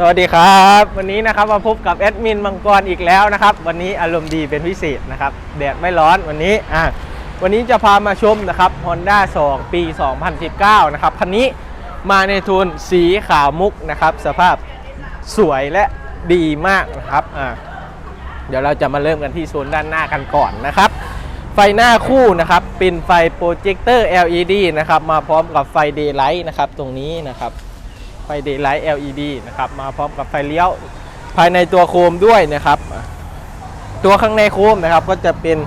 สวัสดีครับ วันนี้นะครับมาพบกับแอดมินมังกรอีกแล้วนะครับ วันนี้อารมณ์ดีเป็นพิเศษนะครับแดดไม่ร้อนวันนี้อะวันนี้จะพามาชมนะครับ Honda 2 ปี 2019 นะครับคันนี้มาในโทนสีขาวมุกนะครับ สภาพสวยและดีมากนะครับอะเดี๋ยวเราจะมาเริ่มกันที่โซนด้านหน้ากันก่อนนะครับ ไฟหน้าคู่นะครับเป็นไฟโปรเจคเตอร์ LED นะครับมาพร้อมกับไฟ Daylight นะครับตรงนี้นะครับ ไฟ Daylight LED นะครับมาพร้อมกับไฟเลี้ยวภายในตัวโคมด้วยนะครับตัวข้างในโคมนะครับก็จะเป็น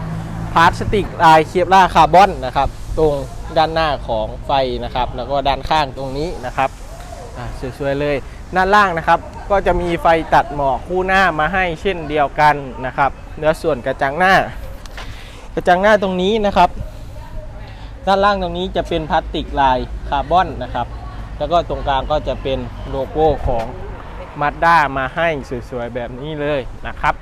พลาสติกลายเคปล่าคาร์บอนนะครับตรงด้านหน้าของไฟนะครับ แล้วก็ด้านข้างตรงนี้นะครับอ่าสวยๆเลยด้านล่างนะครับ ก็จะมีไฟตัดหมอกคู่หน้ามาให้เช่นเดียวกันนะครับเนื้อส่วนกระจังหน้า กระจังหน้าตรงนี้นะครับ ด้านล่างตรงนี้จะเป็นพลาสติกลายคาร์บอนนะครับ แล้วก็ตรงกลางก็จะเป็นโลโก้ของมาด้ามาให้สวยๆแบบนี้เลยนะครับ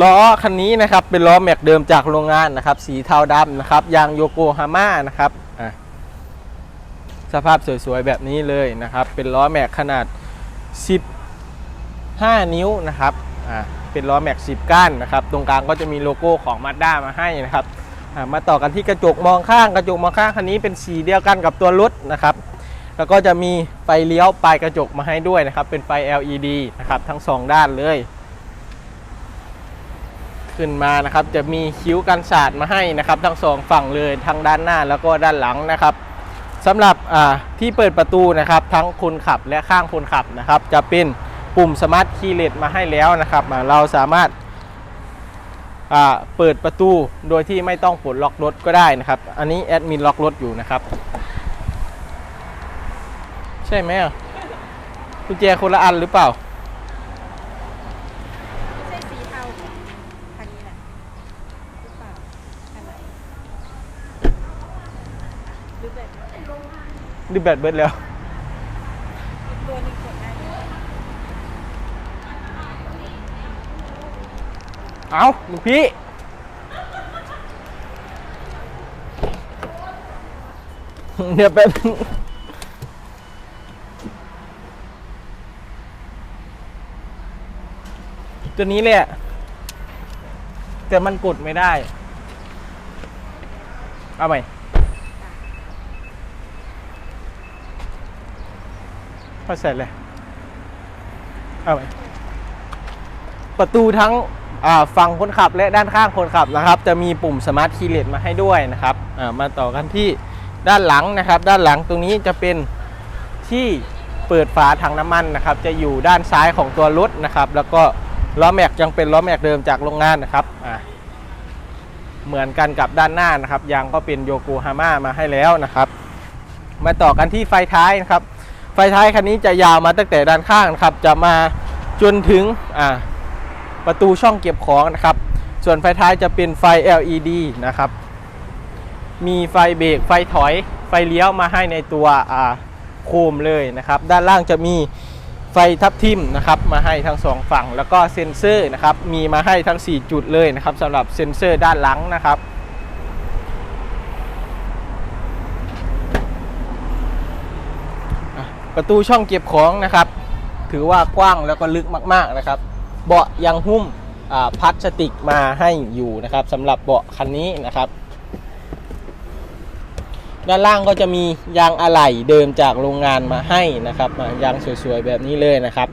ล้อคันนี้นะครับเป็นล้อแม็กเดิมจากโรงงานนะครับ สีเทาดำนะครับยางโยโกฮาม่านะครับสภาพสวยๆแบบนี้เลยนะครับ เป็นล้อแม็กขนาด 15 นิ้วนะครับเป็นล้อแม็ก10 ก้านนะครับ ตรงกลางก็จะมีโลโก้ของมาด้ามาให้นะครับมาต่อกันที่กระจกมองข้าง กระจกมองข้างคันนี้เป็นสีเดียวกันกับตัวรถนะครับ แล้วก็จะมีไฟเลี้ยวปลายกระจกมาให้ด้วยนะครับ เป็นไฟ LED นะครับทั้งสองด้านเลย ขึ้นมานะครับจะมีคิ้วกันสาดมาให้นะครับทั้งสองฝั่งเลยทั้งด้านหน้าแล้วก็ด้านหลังนะครับสำหรับที่เปิดประตูนะครับ ทั้งคนขับและข้างคนขับนะครับ จะเป็นปุ่มสมาร์ทคีย์เลสมาให้แล้วนะครับ เราสามารถาเปิดประตูโดยที่ไม่ต้องปลดล็อกรถก็ได้นะครับ อันนี้แอดมินล็อกรถอยู่นะครับ ใช่ไหมอะกุญแจคนละอันหรือเปล่า ไม่ใช่สีเทาของคันนี้แหละหรือเปล่าคันไหนหรือแบบดิแบตเบิดแล้วอีกตัวหนึงกดได้ไหมเอาลูกพี่ เดี๋ยวแป๊บนึง ตัวนี้แหละแต่มันกดไม่ได้ เอาใหม่พอเสร็จเลย เอาใหม่ประตูทั้งฝั่งคนขับและด้านข้างคนขับนะครับ จะมีปุ่มสมาร์ทคีย์เลสมาให้ด้วยนะครับมาต่อกันที่ด้านหลังนะครับ ด้านหลังตรงนี้จะเป็นที่เปิดฝาถังน้ำมันนะครับ จะอยู่ด้านซ้ายของตัวรถนะครับ แล้วก็ ล้อแม็กยังเป็นล้อแม็กเดิมจากโรงงานนะครับเหมือนกันกับด้านหน้านะครับยางก็เป็นโยโกฮาม่ามาให้แล้วนะครับ มาต่อกันที่ไฟท้ายนะครับ ไฟท้ายคันนี้จะยาวมาตั้งแต่ด้านข้างนะครับ จะมาจนถึงประตูช่องเก็บของนะครับ ส่วนไฟท้ายจะเป็นไฟ LED นะครับ มีไฟเบรกไฟถอยไฟเลี้ยวมาให้ในตัวโคมเลยนะครับ ด้านล่างจะมี ไฟทับทิมนะครับมาให้ทั้งสองฝั่ง แล้วก็เซ็นเซอร์นะครับมีมาให้ทั้ง 4 จุดเลยนะครับสำหรับเซ็นเซอร์ด้านหลังนะครับประตูช่องเก็บของนะครับ ถือว่ากว้างแล้วก็ลึกมากๆนะครับ เบาะยังหุ้มพลาสติกมาให้อยู่นะครับสำหรับเบาะคันนี้นะครับ ด้านล่างก็จะมียางอะไหล่เดิมจากโรงงานมาให้นะครับมายางสวยๆแบบนี้เลยนะครับ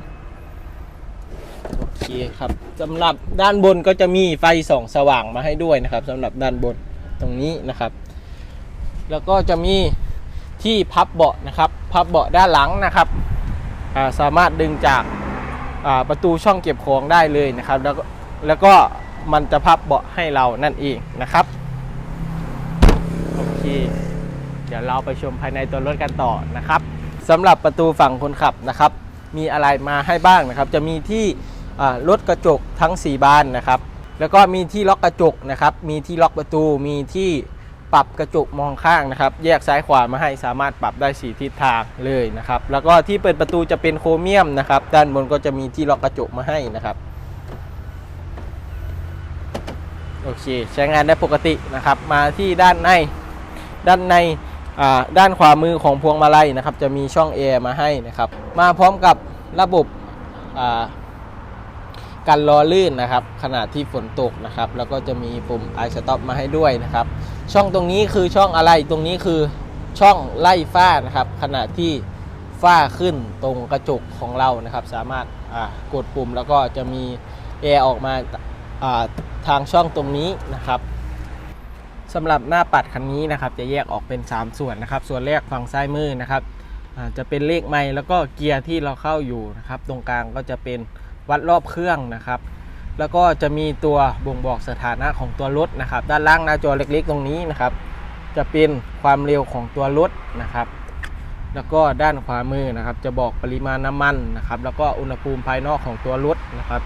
โอเคครับสำหรับด้านบนก็จะมีไฟส่องสว่างมาให้ด้วยนะครับสำหรับด้านบนตรงนี้นะครับ แล้วก็จะมีที่พับเบาะนะครับ พับเบาะด้านหลังนะครับาสามารถดึงจากาประตูช่องเก็บของได้เลยนะครับ แล้วก็แล้วก็มันจะพับเบาะให้เรานั่นเองนะครับโอเค ดี๋ยวเราไปชมภายในตัวรถกันต่อนะครับสำหรับประตูฝั่งคนขับนะครับ มีอะไรมาให้บ้างนะครับ จะมีที่รถกระจกทั้ง 4 บานนะครับ แล้วก็มีที่ล็อกกระจกนะครับ มีที่ล็อกประตู มีที่ปรับกระจกมองข้างนะครับ แยกซ้ายขวามาให้สามารถปรับได้สีทิศทางเลยนะครับ แล้วก็ที่เปิดประตูจะเป็นโครเมียมนะครับ ด้านบนก็จะมีที่ล็อกกระจกมาให้นะครับ โอเค ใช้งานได้ปกตินะครับ มาที่ด้านใน ด้านใน ด้านขวามือของพวงมาลัยนะครับ จะมีช่องแอร์มาให้นะครับ มาพร้อมกับระบบอ่ากันล้อลื่นนะครับขณะที่ฝนตกนะครับ แล้วก็จะมีปุ่ม i stop มาให้ด้วยนะครับ ช่องตรงนี้คือช่องอะไรตรงนี้คือช่องไล่ฝ้านะครับ ขณะที่ฝ้าขึ้นตรงกระจกของเรานะครับ สามารถกดปุ่มแล้วก็จะมีแอร์ออกมาทางช่องตรงนี้นะครับ สำหรับหน้าปัดคันนี้นะครับจะแยกออกเป็น 3 ส่วนนะครับ ส่วนแรกฝั่งซ้ายมือนะครับจะเป็นเลขไม้แล้วก็เกียร์ที่เราเข้าอยู่นะครับ ตรงกลางก็จะเป็นวัดรอบเครื่องนะครับ แล้วก็จะมีตัวบ่งบอกสถานะของตัวรถนะครับ ด้านล่างหน้าจอเล็กๆ ตรงนี้นะครับ จะเป็นความเร็วของตัวรถนะครับ แล้วก็ด้านขวามือนะครับ จะบอกปริมาณน้ำมันนะครับ แล้วก็อุณหภูมิภายนอกของตัวรถนะครับ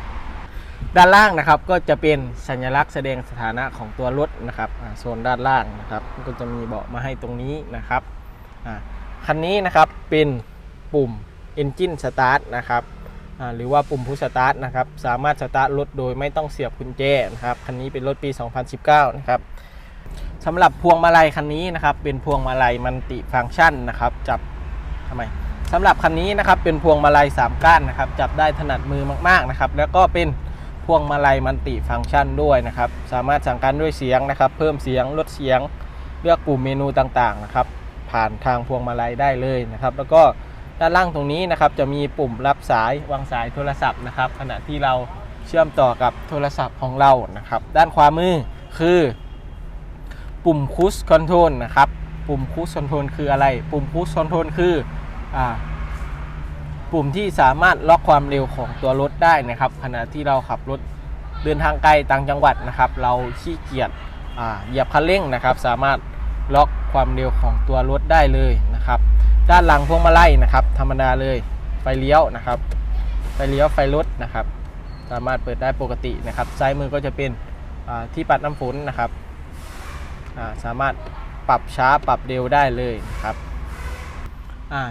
ด้านล่างนะครับก็จะเป็นสัญลักษณ์แสดงสถานะของตัวรถนะครับโซนด้านล่างนะครับก็จะมีเบาะมาให้ตรงนี้นะครับคันนี้นะครับเป็นปุ่ม Engine Start นะครับหรือว่าปุ่ม Push Start นะครับสามารถสตาร์ทรถโดยไม่ต้องเสียบกุญแจนะครับคันนี้เป็นรถปี 2019 นะครับสำหรับพวงมาลัยคันนี้นะครับเป็นพวงมาลัยมัลติฟังก์ชันนะครับจับทำไมสำหรับคันนี้นะครับเป็นพวงมาลัย3ก้านนะครับจับได้ถนัดมือมากๆนะครับแล้วก็เป็น พวงมาลัยมันติฟังก์ชันด้วยนะครับ สามารถสั่งการด้วยเสียงนะครับ เพิ่มเสียงลดเสียงเลือกปุ่มเมนูต่างๆนะครับ ผ่านทางพวงมาลัยได้เลยนะครับ แล้วก็ด้านล่างตรงนี้นะครับ จะมีปุ่มรับสายวางสายโทรศัพท์นะครับ ขณะที่เราเชื่อมต่อกับโทรศัพท์ของเรานะครับ ด้านขวามือคือ ปุ่มคูสคอนโทรลนะครับ ปุ่มคูสคอนโทรลคืออะไร ปุ่มคูสคอนโทรลคืออ่า ปุ่มที่สามารถล็อกความเร็วของตัวรถได้นะครับ ขณะที่เราขับรถเดินทางไกลต่างจังหวัดนะครับ เราขี้เกียจเหยียบคันเร่งนะครับ สามารถล็อกความเร็วของตัวรถได้เลยนะครับ ด้านหลังพวงมาลัยนะครับ ธรรมดาเลยไฟเลี้ยวนะครับ ไฟเลี้ยวไฟรถนะครับ สามารถเปิดได้ปกตินะครับซ้ายมือก็จะเป็นที่ปัดน้ำฝนนะครับสามารถปรับช้าปรับเร็วได้เลยนะครับ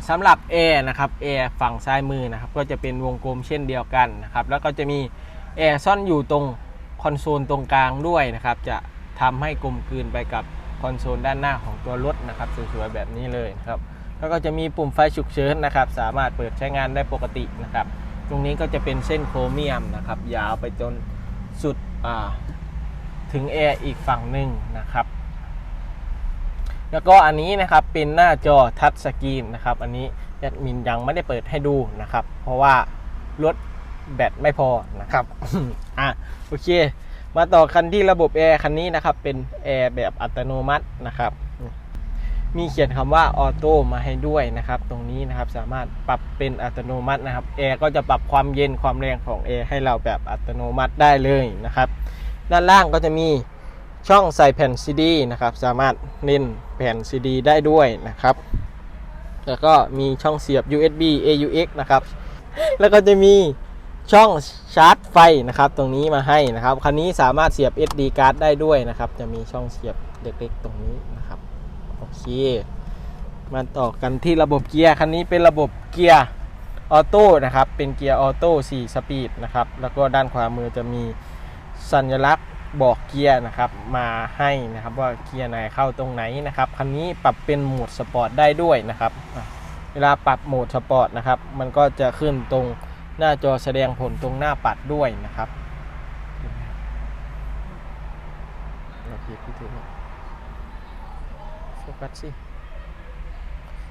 สำหรับแอร์นะครับแอร์ฝั่งซ้ายมือนะครับก็จะเป็นวงกลมเช่นเดียวกันนะครับแล้วก็จะมีแอร์ซ่อนอยู่ตรงคอนโซลตรงกลางด้วยนะครับจะทำให้กลมกลืนไปกับคอนโซลด้านหน้าของตัวรถนะครับสวยๆแบบนี้เลยนะครับแล้วก็จะมีปุ่มไฟฉุกเฉินนะครับ สามารถเปิดใช้งานได้ปกตินะครับ ตรงนี้ก็จะเป็นเส้นโครเมียมนะครับยาวไปจนสุดถึงแอร์อีกฝั่งหนึ่งนะครับ แล้วก็อันนี้นะครับเป็นหน้าจอทัชสกรีนนะครับอันนี้แอดมินยังไม่ได้เปิดให้ดูนะครับ เพราะว่ารถแบตไม่พอนะครับอะโอเค มาต่อคันที่ระบบแอร์คันนี้นะครับเป็นแอร์แบบอัตโนมัตินะครับ มีเขียนคำว่าออโต้มาให้ด้วยนะครับ ตรงนี้นะครับสามารถปรับเป็นอัตโนมัตินะครับแอร์ก็จะปรับความเย็นความแรงของแอร์ให้เราแบบอัตโนมัติได้เลยนะครับ ด้านล่างก็จะมี ช่องใส่แผ่นซีดีนะครับ สามารถเล่นแผ่นซีดีได้ด้วยนะครับ แล้วก็มีช่องเสียบ USB AUX นะครับ แล้วก็จะมีช่องชาร์จไฟนะครับ ตรงนี้มาให้นะครับ คันนี้สามารถเสียบ SD card ได้ด้วยนะครับ จะมีช่องเสียบเล็กๆตรงนี้นะครับ โอเค มาต่อกันที่ระบบเกียร์ คันนี้เป็นระบบเกียร์ออโต้นะครับ เป็นเกียร์ออโต้4สปีดนะครับ แล้วก็ด้านขวามือจะมีสัญลักษณ์ บอกเกียร์นะครับมาให้นะครับว่าเกียร์ไหนเข้าตรงไหนนะครับคันนี้ปรับเป็นโหมดสปอร์ตได้ด้วยนะครับเวลาปรับโหมดสปอร์ตนะครับมันก็จะขึ้นตรงหน้าจอแสดงผลตรงหน้าปัดด้วยนะครับเราพีพี่ถือโฟกัสสิ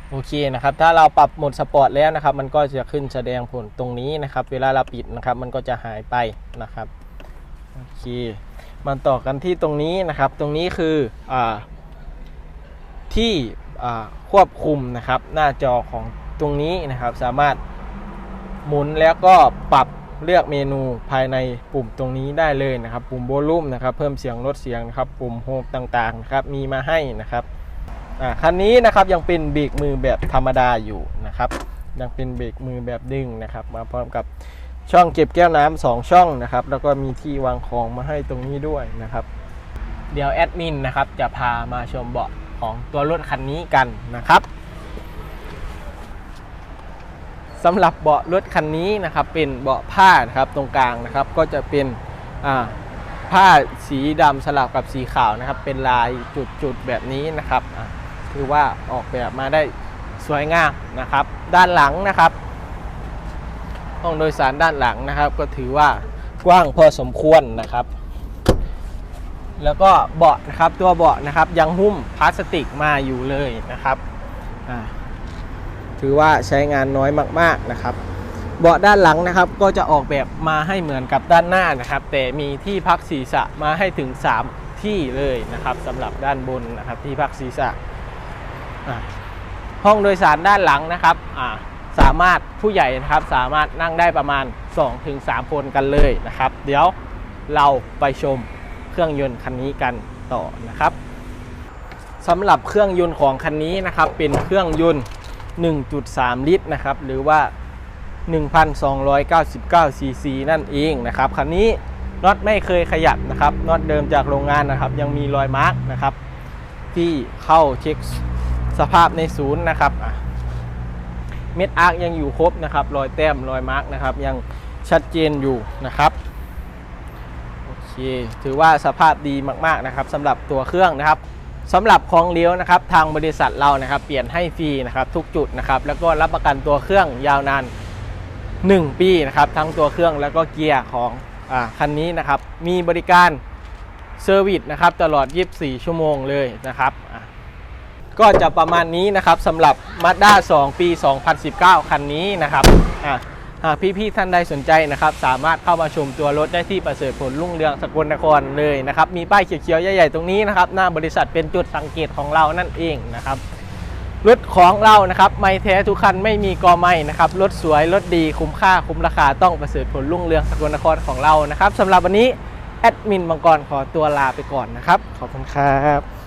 โอเคนะครับถ้าเราปรับโหมดสปอร์ตแล้วนะครับ มันก็จะขึ้นแสดงผลตรงนี้นะครับ เวลาเราปิดนะครับ มันก็จะหายไปนะครับโอเค มาต่อกันที่ตรงนี้นะครับ ตรงนี้คืออที่ควบคุมนะครับ หน้าจอของตรงนี้นะครับ สามารถหมุนแล้วก็ปรับเลือกเมนูภายในปุ่มตรงนี้ได้เลยนะครับ ปุ่มโวลูมนะครับ เพิ่มเสียงลดเสียงนะครับ ปุ่มโฮมต่างๆนะครับ มีมาให้นะครับคันนี้นะครับยังเป็นเบรกมือแบบธรรมดาอยู่นะครับ ยังเป็นเบรกมือแบบดึงนะครับ มาพร้อมกับ ช่องเก็บแก้วน้ำสองช่องนะครับ แล้วก็มีที่วางของมาให้ตรงนี้ด้วยนะครับ เดี๋ยวแอดมินนะครับจะพามาชมเบาะของตัวรถคันนี้กันนะครับสำหรับเบาะรถคันนี้นะครับเป็นเบาะผ้านะครับตรงกลางนะครับ ก็จะเป็นผ้าสีดำสลับกับสีขาวนะครับ เป็นลายจุดๆแบบนี้นะครับคือว่าออกแบบมาได้สวยงามนะครับ ด้านหลังนะครับ ห้องโดยสารด้านหลังนะครับ ก็ถือว่ากว้างพอสมควรนะครับ แล้วก็เบาะนะครับตัวเบาะนะครับยังหุ้มพลาสติกมาอยู่เลยนะครับถือว่าใช้งานน้อยมากๆนะครับ เบาะด้านหลังนะครับ ก็จะออกแบบมาให้เหมือนกับด้านหน้านะครับ แต่มีที่พักศีรษะมาให้ถึง 3 ที่เลยนะครับสำหรับด้านบนนะครับที่พักศีรษะห้องโดยสารด้านหลังนะครับอ่า สามารถผู้ใหญ่นะครับสามารถนั่งได้ประมาณ 2-3 คนกันเลยนะครับ เดี๋ยวเราไปชมเครื่องยนต์คันนี้กันต่อนะครับสำหรับเครื่องยนต์ของคันนี้นะครับ เป็นเครื่องยนต์ 1.3 ลิตรนะครับ หรือว่า 1,299 ซีซีนั่นเองนะครับคันนี้น็อตไม่เคยขยับนะครับน็อตเดิมจากโรงงานนะครับ ยังมีรอยมาร์กนะครับ ที่เข้าเช็คสภาพในศูนย์นะครับอะ เม็ดอาร์คยังอยู่ครบนะครับรอยแต้มรอยมาร์กนะครับยังชัดเจนอยู่นะครับโอเคถือว่าสภาพดีมากๆนะครับสำหรับตัวเครื่องนะครับสำหรับของเลี้ยวนะครับทางบริษัทเรานะครับเปลี่ยนให้ฟรีนะครับทุกจุดนะครับแล้วก็รับประกันตัวเครื่องยาวนาน 1 ปีนะครับทั้งตัวเครื่องแล้วก็เกียร์ของอคันนี้นะครับมีบริการเซอร์วิสนะครับตลอด 24 ชั่วโมงเลยนะครับ ก็จะประมาณนี้นะครับสำหรับ Mazda 2 ปี 2019 คันนี้นะครับอะหากพี่ๆท่านใดสนใจนะครับ สามารถเข้ามาชมตัวรถได้ที่ประเสริฐผลรุ่งเรืองสกลนครเลยนะครับ มีป้ายเขียวๆใหญ่ๆตรงนี้นะครับ หน้าบริษัทเป็นจุดสังเกตของเรานั่นเองนะครับรถของเรานะครับ ไม่แท้ทุกคันไม่มีกอไม่นะครับรถสวยรถดีคุ้มค่าคุ้มราคาต้องประเสริฐผลรุ่งเรืองสกลนครของเรานะครับสำหรับวันนี้แอดมินมังกรขอตัวลาไปก่อนนะครับ ขอบคุณครับ